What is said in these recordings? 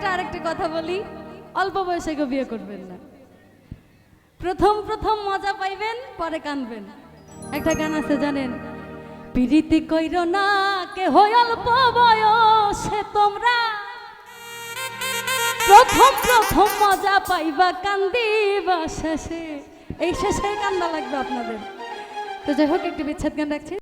একটা আরেকটা কথা বলি। অল্প বয়সে কেউ বিয়ে করবেন না। প্রথম প্রথম মজা পাইবেন, পরে কানবেন। একটা গান আছে, জানেন? পিড়িতি কইর না কে হয় অল্প বয়সে তোমরা? প্রথম প্রথম মজা পাইবা, কান্দিবা শেষে। এই শেষে কান্দা লাগবে আপনাদের। তো যাই হোক, একটু বিচ্ছেদ গান রাখছি।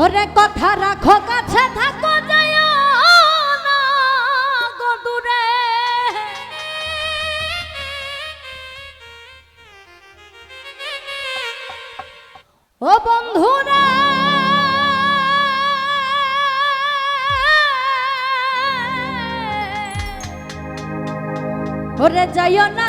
ওরে কথা রাখো কাছে থাকো যায় ও বন্ধুরা ওরে যাইও না